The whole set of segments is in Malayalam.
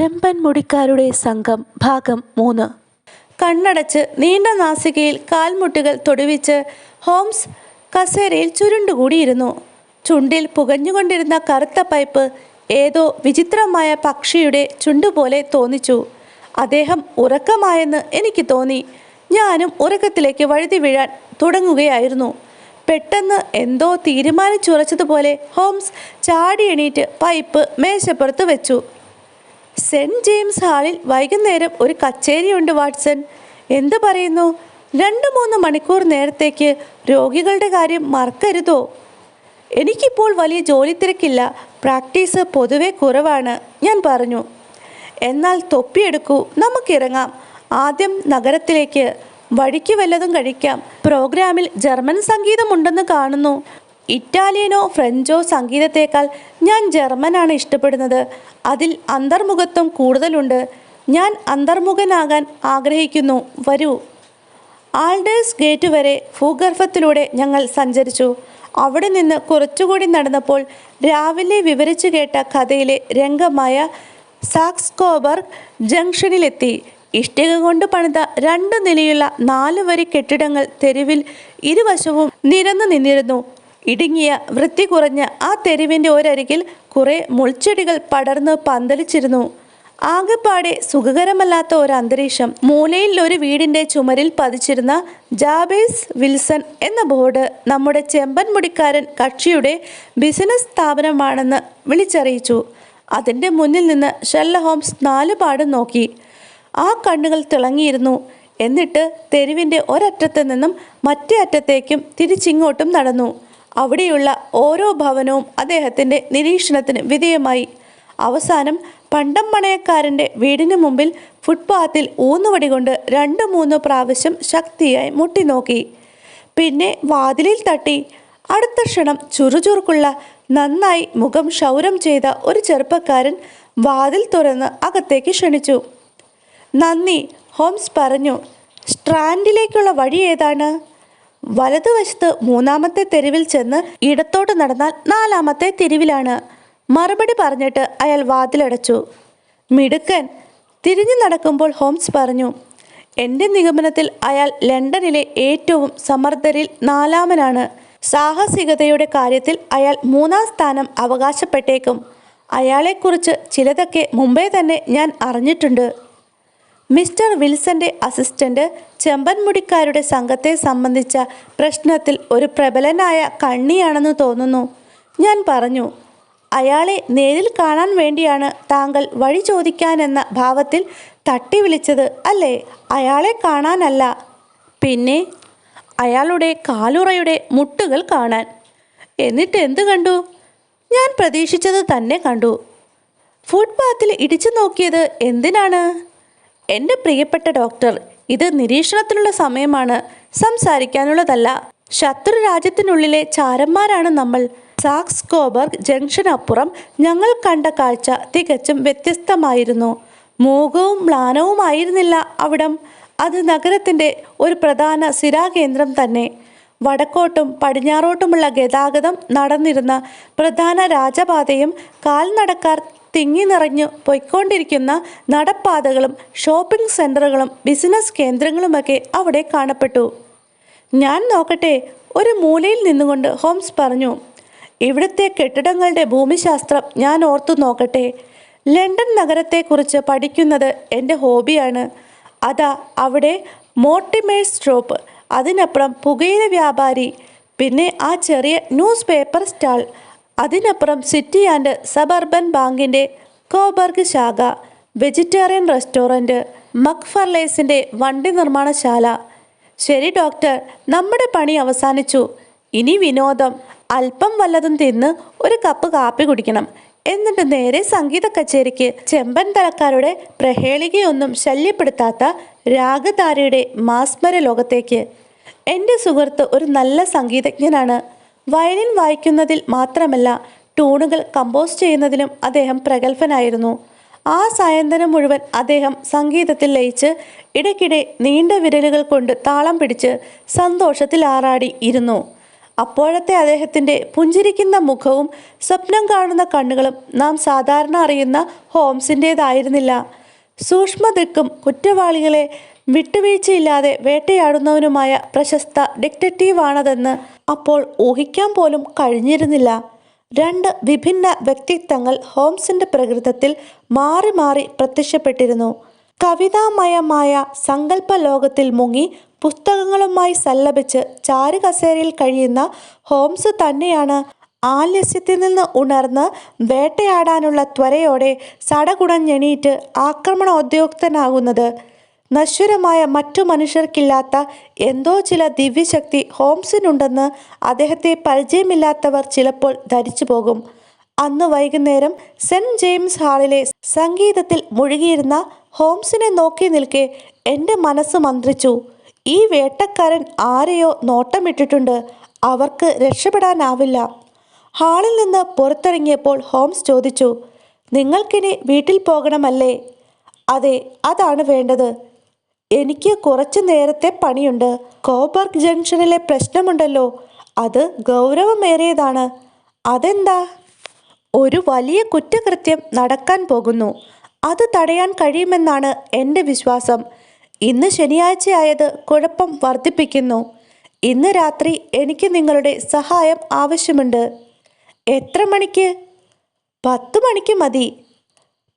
ചെമ്പൻ മുടിക്കാരുടെ സംഘം ഭാഗം മൂന്ന്. കണ്ണടച്ച് നീണ്ട നാസികയിൽ കാൽമുട്ടുകൾ തൊടുവിച്ച് ഹോംസ് കസേരയിൽ ചുരുണ്ടുകൂടിയിരുന്നു. ചുണ്ടിൽ പുകഞ്ഞുകൊണ്ടിരുന്ന കറുത്ത പൈപ്പ് ഏതോ വിചിത്രമായ പക്ഷിയുടെ ചുണ്ടുപോലെ തോന്നിച്ചു. അദ്ദേഹം ഉറക്കമായെന്ന് എനിക്ക് തോന്നി. ഞാനും ഉറക്കത്തിലേക്ക് വഴുതി വീഴാൻ തുടങ്ങുകയായിരുന്നു. പെട്ടെന്ന് എന്തോ തീരുമാനിച്ചുറച്ചതുപോലെ ഹോംസ് ചാടി എണീറ്റ് പൈപ്പ് മേശപ്പുറത്ത് വെച്ചു. സെന്റ് ജെയിംസ് ഹാളിൽ വൈകുന്നേരം ഒരു കച്ചേരിയുണ്ട് വാട്സൺ. എന്തു പറയുന്നു? രണ്ട് മൂന്ന് മണിക്കൂർ നേരത്തേക്ക് രോഗികളുടെ കാര്യം മറക്കരുതോ? എനിക്കിപ്പോൾ വലിയ ജോലി തിരക്കില്ല. പ്രാക്ടീസ് പൊതുവെ കുറവാണ് ഞാൻ പറഞ്ഞു. എന്നാൽ തൊപ്പിയെടുക്കൂ നമുക്കിറങ്ങാം. ആദ്യം നഗരത്തിലേക്ക്. വഴിക്ക് വല്ലതും കഴിക്കാം. പ്രോഗ്രാമിൽ ജർമ്മൻ സംഗീതമുണ്ടെന്ന് കാണുന്നു. ഇറ്റാലിയനോ ഫ്രഞ്ചോ സംഗീതത്തേക്കാൾ ഞാൻ ജർമ്മനാണ് ഇഷ്ടപ്പെടുന്നത്. അതിൽ അന്തർമുഖത്വം കൂടുതലുണ്ട്. ഞാൻ അന്തർമുഖനാകാൻ ആഗ്രഹിക്കുന്നു. വരൂ. ആൾഡേഴ്സ് ഗേറ്റ് വരെ ഭൂഗർഭത്തിലൂടെ ഞങ്ങൾ സഞ്ചരിച്ചു. അവിടെ നിന്ന് കുറച്ചുകൂടി നടന്നപ്പോൾ രാവിലെ വിവരിച്ചു കേട്ട കഥയിലെ രംഗമായ സാക്സ്കോബർ ജംഗ്ഷനിലെത്തി. ഇഷ്ടിക കൊണ്ട് പണിത രണ്ട് നിലയുള്ള നാല് വരി കെട്ടിടങ്ങൾ തെരുവിൽ ഇരുവശവും നിരന്നു നിന്നിരുന്നു. ഇടുങ്ങിയ വൃത്തി കുറഞ്ഞ ആ തെരുവിന്റെ ഒരരികിൽ കുറെ മുൾച്ചെടികൾ പടർന്ന് പന്തലിച്ചിരുന്നു. ആകെപ്പാടെ സുഖകരമല്ലാത്ത ഒരു അന്തരീക്ഷം മൂലയിൽ ഒരു വീടിന്റെ ചുമരിൽ പതിച്ചിരുന്ന ജാബേസ് വിൽസൺ എന്ന ബോർഡ് നമ്മുടെ ചെമ്പൻ മുടിക്കാരൻ കക്ഷിയുടെ ബിസിനസ് സ്ഥാപനമാണെന്ന് വിളിച്ചറിയിച്ചു. അതിന്റെ മുന്നിൽ നിന്ന് ഷെല്ല ഹോംസ് നാലുപാടും നോക്കി. ആ കണ്ണുകൾ തിളങ്ങിയിരുന്നു. എന്നിട്ട് തെരുവിന്റെ ഒരറ്റത്ത് നിന്നും മറ്റേ അറ്റത്തേക്കും തിരിച്ചിങ്ങോട്ടും നടന്നു. അവിടെയുള്ള ഓരോ ഭവനവും അദ്ദേഹത്തിന്റെ നിരീക്ഷണത്തിന് വിധേയമായി. അവസാനം പണ്ടം പണയക്കാരന്റെ വീടിന് മുമ്പിൽ ഫുട്പാത്തിൽ ഊന്നുവടി കൊണ്ട് രണ്ട് മൂന്ന് പ്രാവശ്യം ശക്തിയായി മുട്ടി നോക്കി പിന്നെ വാതിലിൽ തട്ടി അടുത്ത ക്ഷണം ചുറുചുറുക്കുള്ള നന്നായി മുഖം ക്ഷൗരം ചെയ്ത ഒരു ചെറുപ്പക്കാരൻ വാതിൽ തുറന്ന് അകത്തേക്ക് ക്ഷണിച്ചു. നന്ദി ഹോംസ് പറഞ്ഞു. സ്ട്രാൻഡിലേക്കുള്ള വഴി ഏതാണ്? വലതുവശത്ത് മൂന്നാമത്തെ തെരുവിൽ ചെന്ന് ഇടത്തോട്ട് നടന്നാൽ നാലാമത്തെ തെരുവിലാണ്. മറുപടി പറഞ്ഞിട്ട് അയാൾ വാതിലടച്ചു. മിടുക്കൻ തിരിഞ്ഞു നടക്കുമ്പോൾ ഹോംസ് പറഞ്ഞു എന്റെ നിഗമനത്തിൽ അയാൾ ലണ്ടനിലെ ഏറ്റവും സമർത്ഥരിൽ നാലാമനാണ്. സാഹസികതയുടെ കാര്യത്തിൽ അയാൾ മൂന്നാം സ്ഥാനം അവകാശപ്പെട്ടേക്കും. അയാളെക്കുറിച്ച് ചിലതൊക്കെ മുമ്പേ തന്നെ ഞാൻ അറിഞ്ഞിട്ടുണ്ട്. മിസ്റ്റർ വിൽസന്റെ അസിസ്റ്റന്റ് ചെമ്പൻമുടിക്കാരുടെ സംഘത്തെ സംബന്ധിച്ച പ്രശ്നത്തിൽ ഒരു പ്രബലനായ കണ്ണിയാണെന്ന് തോന്നുന്നു. ഞാൻ പറഞ്ഞു അയാളെ നേരിൽ കാണാൻ വേണ്ടിയാണ് താങ്കൾ വഴി ചോദിക്കാനെന്ന ഭാവത്തിൽ തട്ടി വിളിച്ചത് അല്ലേ? അയാളെ കാണാനല്ല. പിന്നെ അയാളുടെ കാലുറയുടെ മുട്ടുകൾ കാണാൻ. എന്നിട്ട് എന്ത് കണ്ടു? ഞാൻ പ്രതീക്ഷിച്ചത് തന്നെ കണ്ടു. ഫുട്പാത്തിൽ ഇടിച്ചു നോക്കിയത് എന്തിനാണ്? എന്റെ പ്രിയപ്പെട്ട ഡോക്ടർ ഇത് നിരീക്ഷണത്തിനുള്ള സമയമാണ്. സംസാരിക്കാനുള്ളതല്ല. ശത്രു രാജ്യത്തിനുള്ളിലെ ചാരന്മാരാണ് നമ്മൾ. സാക്സ് കോബർഗ് ജംഗ്ഷനപ്പുറം ഞങ്ങൾ കണ്ട കാഴ്ച തികച്ചും വ്യത്യസ്തമായിരുന്നു. മൂകവും മ്ലാനവുമായിരുന്നില്ല അവിടം. അത് നഗരത്തിന്റെ ഒരു പ്രധാന സിരാകേന്ദ്രം തന്നെ. വടക്കോട്ടും പടിഞ്ഞാറോട്ടുമുള്ള ഗതാഗതം നടന്നിരുന്ന പ്രധാന രാജപാതയും കാൽനടക്കാർ തിങ്ങി നിറഞ്ഞു പൊയ്ക്കൊണ്ടിരിക്കുന്ന നടപ്പാതകളും ഷോപ്പിംഗ് സെന്ററുകളും ബിസിനസ് കേന്ദ്രങ്ങളുമൊക്കെ അവിടെ കാണപ്പെട്ടു. ഞാൻ നോക്കട്ടെ ഒരു മൂലയിൽ നിന്നുകൊണ്ട് ഹോംസ് പറഞ്ഞു ഇവിടുത്തെ കെട്ടിടങ്ങളുടെ ഭൂമിശാസ്ത്രം ഞാൻ ഓർത്തു നോക്കട്ടെ. ലണ്ടൻ നഗരത്തെക്കുറിച്ച് പഠിക്കുന്നത് എന്റെ ഹോബിയാണ്. അതാ അവിടെ മോട്ടിമേഴ്സ് സ്റ്റോപ്പ് അതിനപ്പുറം പുകയില വ്യാപാരി പിന്നെ ആ ചെറിയ ന്യൂസ് പേപ്പർ സ്റ്റാൾ അതിനപ്പുറം സിറ്റി ആൻഡ് സബർബൻ ബാങ്കിന്റെ കോബർഗ് ശാഖ വെജിറ്റേറിയൻ റെസ്റ്റോറന്റ് മക്ഫർലേസിന്റെ വണ്ടി നിർമ്മാണശാല. ശരി ഡോക്ടർ. നമ്മുടെ പണി അവസാനിച്ചു. ഇനി വിനോദം. അല്പം വല്ലതും തിന്ന് ഒരു കപ്പ് കാപ്പി കുടിക്കണം. എന്നിട്ട് നേരെ സംഗീത കച്ചേരിക്ക്. ചെമ്പൻ തലക്കാരുടെ പ്രഹേളികയൊന്നും ശല്യപ്പെടുത്താത്ത രാഗതാരയുടെ മാസ്മര ലോകത്തേക്ക് എന്റെ സുഹൃത്ത് ഒരു നല്ല സംഗീതജ്ഞനാണ്. വയലിൻ വായിക്കുന്നതിൽ മാത്രമല്ല ട്യൂണുകൾ കമ്പോസ് ചെയ്യുന്നതിലും അദ്ദേഹം പ്രഗത്ഭനായിരുന്നു. ആ സായന്തനം മുഴുവൻ അദ്ദേഹം സംഗീതത്തിൽ ലയിച്ച് ഇടയ്ക്കിടെ നീണ്ട വിരലുകൾ കൊണ്ട് താളം പിടിച്ച് സന്തോഷത്തിൽ ആറാടി ഇരുന്നു. അപ്പോഴത്തെ അദ്ദേഹത്തിന്റെ പുഞ്ചിരിക്കുന്ന മുഖവും സ്വപ്നം കാണുന്ന കണ്ണുകളും നാം സാധാരണ അറിയുന്ന ഹോംസിന്റേതായിരുന്നില്ല സൂക്ഷ്മതക്കും കുറ്റവാളികളെ വിട്ടുവീഴ്ചയില്ലാതെ വേട്ടയാടുന്നവനുമായ പ്രശസ്ത ഡിറ്റക്റ്റീവാണതെന്ന് അപ്പോൾ ഊഹിക്കാൻ പോലും കഴിഞ്ഞിരുന്നില്ല. രണ്ട് വിഭിന്ന വ്യക്തിത്വങ്ങൾ ഹോംസിന്റെ പ്രകൃതത്തിൽ മാറി മാറി പ്രത്യക്ഷപ്പെട്ടിരുന്നു. കവിതാമയമായ സങ്കല്പ ലോകത്തിൽ മുങ്ങി പുസ്തകങ്ങളുമായി സല്ലപിച്ച് ചാരുകസേരയിൽ കഴിയുന്ന ഹോംസ് തന്നെയാണ് ആലസ്യത്തിൽ നിന്ന് ഉണർന്ന് വേട്ടയാടാനുള്ള ത്വരയോടെ സടകുടഞ്ഞെണീറ്റ് ആക്രമണോദ്യോഗസ്ഥനാകുന്നത്. നശ്വരമായ മറ്റു മനുഷ്യർക്കില്ലാത്ത എന്തോ ചില ദിവ്യശക്തി ഹോംസിനുണ്ടെന്ന് അദ്ദേഹത്തെ പരിചയമില്ലാത്തവർ ചിലപ്പോൾ ധരിച്ചു പോകും. അന്ന് വൈകുന്നേരം സെന്റ് ജെയിംസ് ഹാളിലെ സംഗീതത്തിൽ മുഴുകിയിരുന്ന ഹോംസിനെ നോക്കി നിൽക്കെ എന്റെ മനസ്സ് മന്ത്രിച്ചു. ഈ വേട്ടക്കാരൻ ആരെയോ നോട്ടമിട്ടിട്ടുണ്ട്. അവർക്ക് രക്ഷപ്പെടാനാവില്ല. ഹാളിൽ നിന്ന് പുറത്തിറങ്ങിയപ്പോൾ ഹോംസ് ചോദിച്ചു നിങ്ങൾക്കിനി വീട്ടിൽ പോകണമല്ലേ? അതെ അതാണ് വേണ്ടത്. എനിക്ക് കുറച്ചു നേരത്തെ പണിയുണ്ട്. കോബർഗ് ജംഗ്ഷനിലെ പ്രശ്നമുണ്ടല്ലോ. അത് ഗൗരവമേറിയതാണ്. അതെന്താ? ഒരു വലിയ കുറ്റകൃത്യം നടക്കാൻ പോകുന്നു. അത് തടയാൻ കഴിയുമെന്നാണ് എന്റെ വിശ്വാസം. ഇന്ന് ശനിയാഴ്ചയായത് കുഴപ്പം വർദ്ധിപ്പിക്കുന്നു. ഇന്ന് രാത്രി എനിക്ക് നിങ്ങളുടെ സഹായം ആവശ്യമുണ്ട്. എത്ര മണിക്ക്? പത്ത് മണിക്ക് മതി.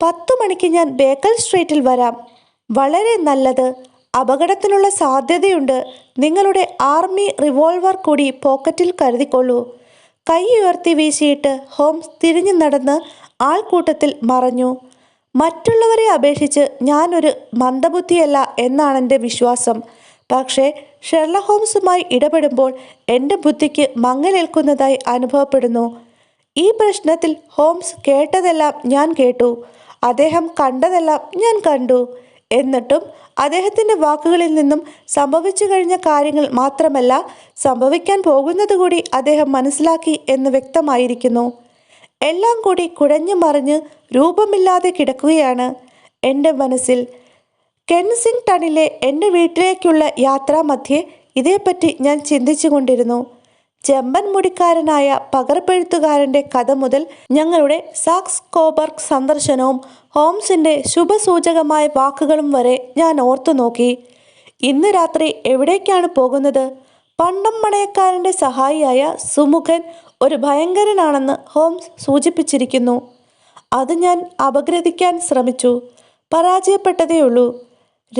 പത്തു മണിക്ക് ഞാൻ ബേക്കൽ സ്ട്രീറ്റിൽ വരാം. വളരെ നല്ലത്. അപകടത്തിനുള്ള സാധ്യതയുണ്ട്. നിങ്ങളുടെ ആർമി റിവോൾവർ കൂടി പോക്കറ്റിൽ കരുതിക്കൊള്ളൂ. കൈ ഉയർത്തി വീശിയിട്ട് ഹോംസ് തിരിഞ്ഞു നടന്ന് ആൾക്കൂട്ടത്തിൽ മറഞ്ഞു. മറ്റുള്ളവരെ അപേക്ഷിച്ച് ഞാനൊരു മന്ദബുദ്ധിയല്ല എന്നാണ് എന്റെ വിശ്വാസം. പക്ഷേ ഷെർല ഹോംസുമായി ഇടപെടുമ്പോൾ എന്റെ ബുദ്ധിക്ക് മങ്ങലേൽക്കുന്നതായി അനുഭവപ്പെടുന്നു. ഈ പ്രശ്നത്തിൽ ഹോംസ് കേട്ടതെല്ലാം ഞാൻ കേട്ടു. അദ്ദേഹം കണ്ടതെല്ലാം ഞാൻ കണ്ടു. എന്നിട്ടും അദ്ദേഹത്തിന്റെ വാക്കുകളിൽ നിന്നും സംഭവിച്ചു കഴിഞ്ഞ കാര്യങ്ങൾ മാത്രമല്ല സംഭവിക്കാൻ പോകുന്നത് കൂടി അദ്ദേഹം മനസ്സിലാക്കി എന്ന് വ്യക്തമായിരിക്കുന്നു. എല്ലാം കൂടി കുഴഞ്ഞു മറിഞ്ഞ് രൂപമില്ലാതെ കിടക്കുകയാണ്. എന്റെ മനസ്സിൽ കെൻസിംഗ്ടണിലെ എന്റെ വീട്ടിലേക്കുള്ള യാത്രാമധ്യേ ഇതേപ്പറ്റി ഞാൻ ചിന്തിച്ചു കൊണ്ടിരുന്നു ചെമ്പൻ മുടിക്കാരനായ പകർപ്പെഴുത്തുകാരന്റെ കഥ മുതൽ ഞങ്ങളുടെ സാക്സ് കോബർഗ് സന്ദർശനവും ഹോംസിന്റെ ശുഭസൂചകമായ വാക്കുകളും വരെ ഞാൻ ഓർത്തു നോക്കി. ഇന്ന് രാത്രി എവിടേക്കാണ് പോകുന്നത്? പണ്ടം മണയക്കാരന്റെ സഹായിയായ സുമുഖൻ ഒരു ഭയങ്കരനാണെന്ന് ഹോംസ് സൂചിപ്പിച്ചിരിക്കുന്നു. അത് ഞാൻ അപഗ്രഥിക്കാൻ ശ്രമിച്ചു. പരാജയപ്പെട്ടതേയുള്ളൂ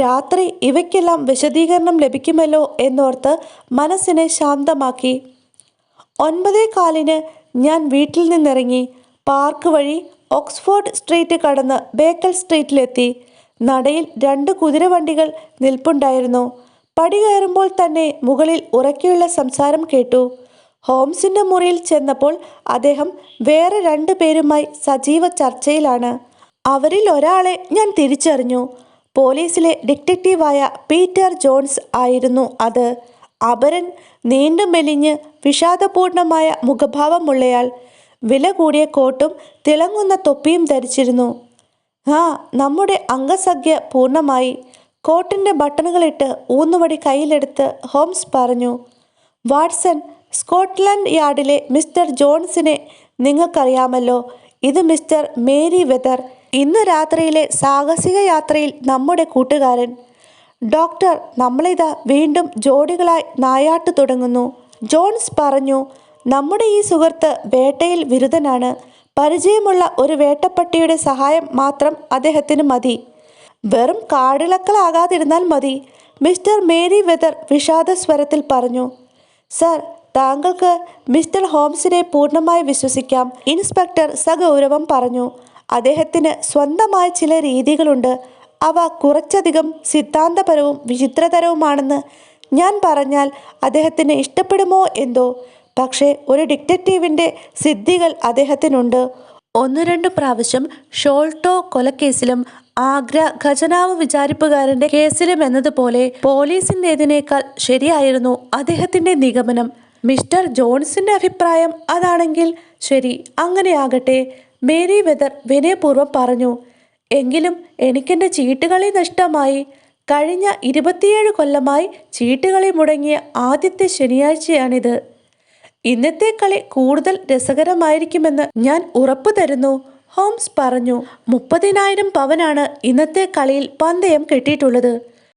രാത്രി ഇവയ്ക്കെല്ലാം വിശദീകരണം ലഭിക്കുമല്ലോ എന്നോർത്ത് മനസ്സിനെ ശാന്തമാക്കി. ഒൻപതേ കാലിന് ഞാൻ വീട്ടിൽ നിന്നിറങ്ങി പാർക്ക് വഴി ഓക്സ്ഫോർഡ് സ്ട്രീറ്റ് കടന്ന് ബേക്കൽ സ്ട്രീറ്റിലെത്തി. നടയിൽ രണ്ട് കുതിരവണ്ടികൾ നിൽപ്പുണ്ടായിരുന്നു. പടി കയറുമ്പോൾ തന്നെ മുകളിൽ ഉറക്കെയുള്ള സംസാരം കേട്ടു. ഹോംസിന്റെ മുറിയിൽ ചെന്നപ്പോൾ അദ്ദേഹം വേറെ രണ്ടു പേരുമായി സജീവ ചർച്ചയിലാണ്. അവരിൽ ഒരാളെ ഞാൻ തിരിച്ചറിഞ്ഞു. പോലീസിലെ ഡിറ്റക്റ്റീവായ പീറ്റർ ജോൺസ് ആയിരുന്നു അത്. അപരൻ നീണ്ടു മെലിഞ്ഞ് വിഷാദപൂർണമായ മുഖഭാവമുള്ളയാൾ വില കൂടിയ കോട്ടും തിളങ്ങുന്ന തൊപ്പിയും ധരിച്ചിരുന്നു. ആ നമ്മുടെ അംഗസഖ്യ പൂർണമായി കോട്ടിന്റെ ബട്ടണുകളിട്ട് ഊന്നുവടി കയ്യിലെടുത്ത് ഹോംസ് പറഞ്ഞു വാട്സൺ സ്കോട്ട്ലൻഡ് യാർഡിലെ മിസ്റ്റർ ജോൺസിനെ നിങ്ങൾക്കറിയാമല്ലോ. ഇത് മിസ്റ്റർ മേരി വെതർ. ഇന്ന് രാത്രിയിലെ സാഹസിക യാത്രയിൽ നമ്മുടെ കൂട്ടുകാരൻ. ഡോക്ടർ നമ്മളിതാ വീണ്ടും ജോഡികളായി നായാട്ട് തുടങ്ങുന്നു. ജോൺസ് പറഞ്ഞു നമ്മുടെ ഈ സുഹൃത്ത് വേട്ടയിൽ വിരുദ്ധനാണ്. പരിചയമുള്ള ഒരു വേട്ടപ്പട്ടിയുടെ സഹായം മാത്രം അദ്ദേഹത്തിന് മതി. വെറും കാടിളക്കളാകാതിരുന്നാൽ മതി മിസ്റ്റർ മേരി വെതർ വിഷാദ സ്വരത്തിൽ പറഞ്ഞു. സർ താങ്കൾക്ക് മിസ്റ്റർ ഹോംസിനെ പൂർണമായി വിശ്വസിക്കാം ഇൻസ്പെക്ടർ സഗൗരവം പറഞ്ഞു. അദ്ദേഹത്തിന് സ്വന്തമായ ചില രീതികളുണ്ട്. അവ കുറച്ചധികം സിദ്ധാന്തപരവും വിചിത്രതരവുമാണെന്ന് ഞാൻ പറഞ്ഞാൽ അദ്ദേഹത്തിന് ഇഷ്ടപ്പെടുമോ എന്തോ. പക്ഷേ ഒരു ഡിറ്റക്റ്റീവിന്റെ സിദ്ധികൾ അദ്ദേഹത്തിനുണ്ട്. ഒന്ന് രണ്ട് പ്രാവശ്യം ഷോൾട്ടോ കൊലക്കേസിലും ആഗ്ര ഖജനാവ് വിചാരിപ്പുകാരന്റെ കേസിലും എന്നതുപോലെ പോലീസിന്റെതിനേക്കാൾ ശരിയായിരുന്നു അദ്ദേഹത്തിന്റെ നിഗമനം. മിസ്റ്റർ ജോൺസിന്റെ അഭിപ്രായം അതാണെങ്കിൽ ശരി അങ്ങനെയാകട്ടെ. മേരി വെതർ വിനയപൂർവം പറഞ്ഞു എങ്കിലും എനിക്കെന്റെ ചീട്ടുകളി നഷ്ടമായി. കഴിഞ്ഞ ഇരുപത്തിയേഴ് കൊല്ലമായി ചീട്ടുകളി മുടങ്ങിയ ആദ്യത്തെ ശനിയാഴ്ചയാണിത്. ഇന്നത്തെ കളി കൂടുതൽ രസകരമായിരിക്കുമെന്ന് ഞാൻ ഉറപ്പു തരുന്നു ഹോംസ് പറഞ്ഞു. മുപ്പതിനായിരം പവനാണ് ഇന്നത്തെ കളിയിൽ പന്തയം കെട്ടിയിട്ടുള്ളത്.